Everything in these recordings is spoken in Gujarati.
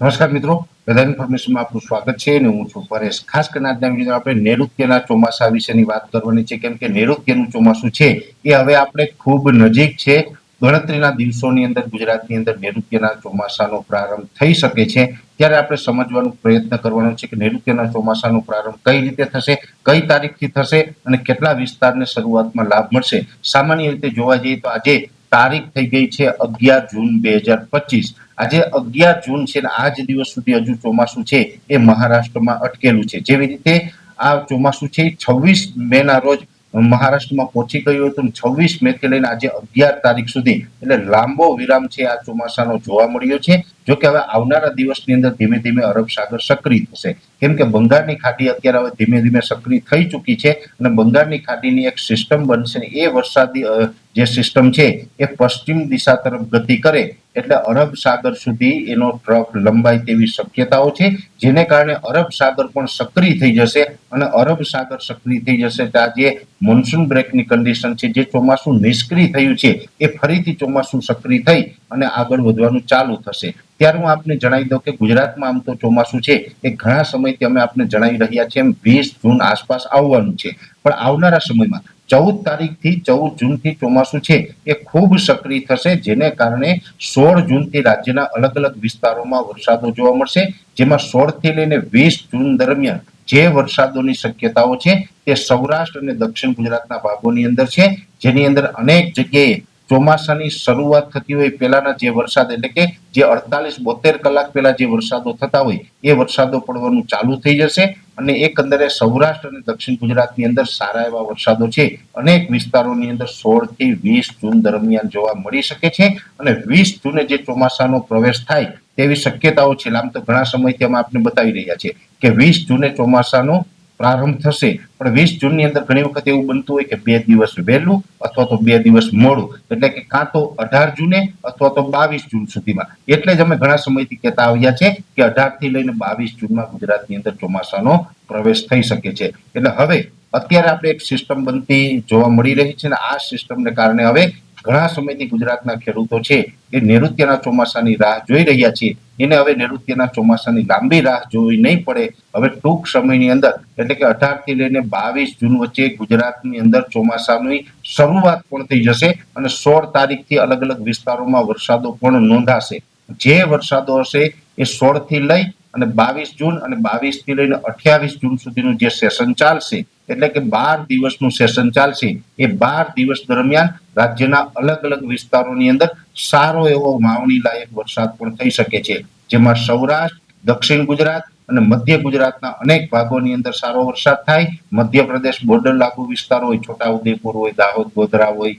નમસ્કાર મિત્રો વેધર ઇન્ફોર્મેશનમાં આપનું સ્વાગત છે અને હું છું પરેશ. ખાસ કરીને આજના વીડિયો આપણે નૈઋત્યના ચોમાસા વિશેની વાત કરવાની છે, કેમ કે નૈઋત્યનું ચોમાસું છે, એ હવે આપણે ખૂબ નજીક છે. ગણતરીના દિવસોની અંદર, ગુજરાતની અંદર નૈઋત્યના ચોમાસાનો પ્રારંભ થઈ શકે છે. ત્યારે આપણે સમજવાનો પ્રયત્ન કરવાનો છે કે નૈઋત્યના ચોમાસાનો પ્રારંભ કઈ રીતે થશે, કઈ તારીખથી થશે અને કેટલા વિસ્તારને શરૂઆતમાં લાભ મળશે. સામાન્ય રીતે જોવા જઈએ તો આજે તારીખ થઈ ગઈ છે અગિયાર જૂન બે હજાર પચીસ. આજે અગિયાર જૂન છે ને આજ દિવસ સુધી હજુ ચોમાસું છે એ મહારાષ્ટ્રમાં અટકેલું છે. જેવી રીતે આ ચોમાસું છે છવ્વીસ મે ના રોજ મહારાષ્ટ્રમાં પહોંચી ગયું હતું છવ્વીસ મે થી લઈને આજે અગિયાર તારીખ સુધી એટલે લાંબો વિરામ છે આ ચોમાસાનો જોવા મળ્યો છે. જો કે હવે આવનારા દિવસની અંદર ધીમે ધીમે અરબ સાગર સક્રિય થશે. કેમ કે બંગાળની ખાડી અત્યારે હવે ધીમે ધીમે સક્રિય થઈ ચૂકી છે અને બંગાળની ખાડીની એક સિસ્ટમ બનશે એ વરસાદી જે સિસ્ટમ છે, એ પશ્ચિમ દિશા તરફ ગતિ કરે એટલે અરબ સાગર સુધી એનો ટ્રફ લંબાય તેવી શક્યતાઓ છે, જેને કારણે અરબ સાગર પણ સક્રિય થઈ જશે અને અરબ સાગર સક્રિય થઈ જશે. તો આ જે મોન્સૂન બ્રેકની કન્ડિશન છે, જે ચોમાસું નિષ્ક્રિય થયું છે, એ ફરીથી ચોમાસું સક્રિય થઈ અને આગળ વધવાનું ચાલુ થશે. ત્યારે હું આપને જણાવી દઉં કે ગુજરાતમાં આમ તો ચોમાસું છે, એ ઘણા સમયથી અમે આપને જણાવી રહ્યા છીએ એમ વીસ જૂન આસપાસ આવવાનું છે. પણ આવનારા સમયમાં ચૌદ તારીખથી ચૌદ જૂનથી ચોમાસું છે. એ ખૂબ સક્રિય થશે, જેને કારણે સોળ જૂનથી રાજ્યના અલગ અલગ વિસ્તારોમાં વરસાદો જોવા મળશે, જેમાં સોળથી લઈને વીસ જૂન દરમિયાન જે વરસાદોની શક્યતાઓ છે તે સૌરાષ્ટ્ર અને દક્ષિણ ગુજરાતના ભાગોની અંદર છે. જેની અંદર અનેક જગ્યાએ ચોમાસાની શરૂઆત થતી હોય પહેલાના જે વરસાદ, એટલે કે જે અડતાલીસ બોતેર કલાક પહેલા જે વરસાદો થતા હોય, એ વરસાદો પડવાનું ચાલુ થઈ જશે અને એકંદરે સૌરાષ્ટ્ર અને દક્ષિણ ગુજરાતની અંદર સારા એવા વરસાદો છે. અનેક વિસ્તારોની અંદર સોળથી વીસ જૂન દરમિયાન જોવા મળી શકે છે અને વીસ જૂને જે ચોમાસાનો પ્રવેશ થાય તેવી શક્યતાઓ છે. આમ તો ઘણા સમયથી અમે આપને બતાવી રહ્યા છે કે વીસ જૂને ચોમાસાનો પ્રારંભ થશે. પણ વીસ જૂનની અંદર ઘણી વખત એવું બનતું હોય કે બે દિવસ વહેલું અથવા તો બે દિવસ મોડું. એટલે કે કાં તો અઢાર જૂને અથવા તો બાવીસ જૂન સુધીમાં. એટલે જ અમે ઘણા સમયથી કહેતા આવ્યા છે કે અઢારથી લઈને બાવીસ જૂનમાં ગુજરાતની અંદર ચોમાસાનો પ્રવેશ થઈ શકે છે. એટલે હવે અત્યારે આપણે એક સિસ્ટમ બનતી જોવા મળી રહી છે અને આ સિસ્ટમને કારણે હવે ઘણા સમયથી ગુજરાતના ખેડૂતો છે એ નૈઋત્યના ચોમાસાની રાહ જોઈ રહ્યા છે. એને હવે નૈઋત્યના ચોમાસાની લાંબી રાહ જોવી નહીં પડે. હવે ટૂંક સમયની અંદર, એટલે કે અઢારથી લઈને બાવીસ જૂન વચ્ચે ગુજરાતની અંદર ચોમાસાની શરૂઆત પણ થઈ જશે અને સોળ તારીખથી અલગ અલગ વિસ્તારોમાં વરસાદો પણ નોંધાશે. જે વરસાદો હશે એ સોળથી લઈ અને બાવીસ જૂન અને બાવીસથી લઈને અઠ્યાવીસ જૂન સુધીનું જે સેશન ચાલશે એટલે કે બાર દિવસનું સેશન ચાલશે. એ બાર દિવસ દરમિયાન રાજ્યના અલગ અલગ વિસ્તારોની અંદર સારો એવો માવણી લાયક વરસાદ પણ થઈ શકે છે. જેમાં સૌરાષ્ટ્ર, દક્ષિણ ગુજરાત અને મધ્ય ગુજરાતના અનેક ભાગોની અંદર સારો વરસાદ થાય. મધ્યપ્રદેશ બોર્ડર લાગુ વિસ્તારો હોય, છોટાઉદેપુર હોય, દાહોદ ગોધરા હોય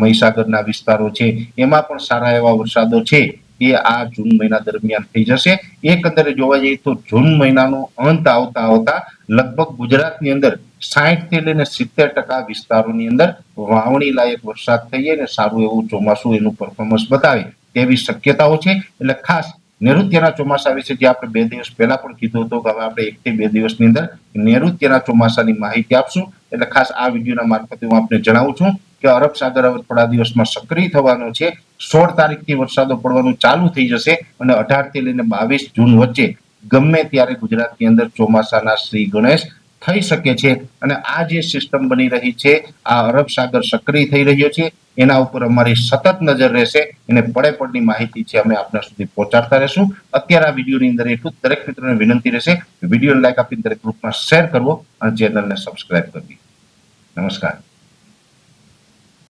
મહીસાગરના વિસ્તારો છે. એમાં પણ સારા એવા વરસાદો છે. એ આ જૂન મહિના દરમિયાન થઈ જશે. એકંદરે જોવા જઈએ તો જૂન મહિનાનો અંત આવતા આવતા લગભગ ગુજરાતની અંદર સાહીઠથી લઈને સિત્તેર ટકા વિસ્તારોની અંદર વાવણી લાયક વરસાદ થઈ અને સારું એવું ચોમાસું એનું પરફોર્મન્સ બતાવે તેવી શક્યતાઓ છે. એટલે ખાસ નૈઋત્યના ચોમાસા વિશે જે આપણે બે દિવસ પહેલા પણ કીધું હતું કે હવે આપણે એક થી બે દિવસની અંદર નૈઋત્યના ચોમાસાની માહિતી આપશું. એટલે ખાસ આ વિડીયોના મારફતે હું આપને જણાવું છું. કે અરબ સાગર હવે થોડા દિવસમાં સક્રિય થવાનો છે. સોળ તારીખથી વરસાદો પડવાનું ચાલુ થઈ જશે અને અઢારથી લઈને બાવીસ જૂન વચ્ચે ગમે ત્યારે ગુજરાતની અંદર ચોમાસાના શ્રી ગણેશ થઈ શકે છે. અને આ જે સિસ્ટમ બની રહી છે, આ અરબ સાગર સક્રિય થઈ રહ્યો છે, એના ઉપર અમારી સતત નજર રહેશે. એને પડે પડની માહિતી છે, અમે આપના સુધી પહોંચાડતા રહેશું. અત્યારે આ વિડીયોની અંદર એટલું દરેક મિત્રોને વિનંતી રહેશે વીડિયો લાઈક આપી દરેક ગ્રુપમાં શેર કરવો અને ચેનલને સબસ્ક્રાઇબ કરવી. નમસ્કાર.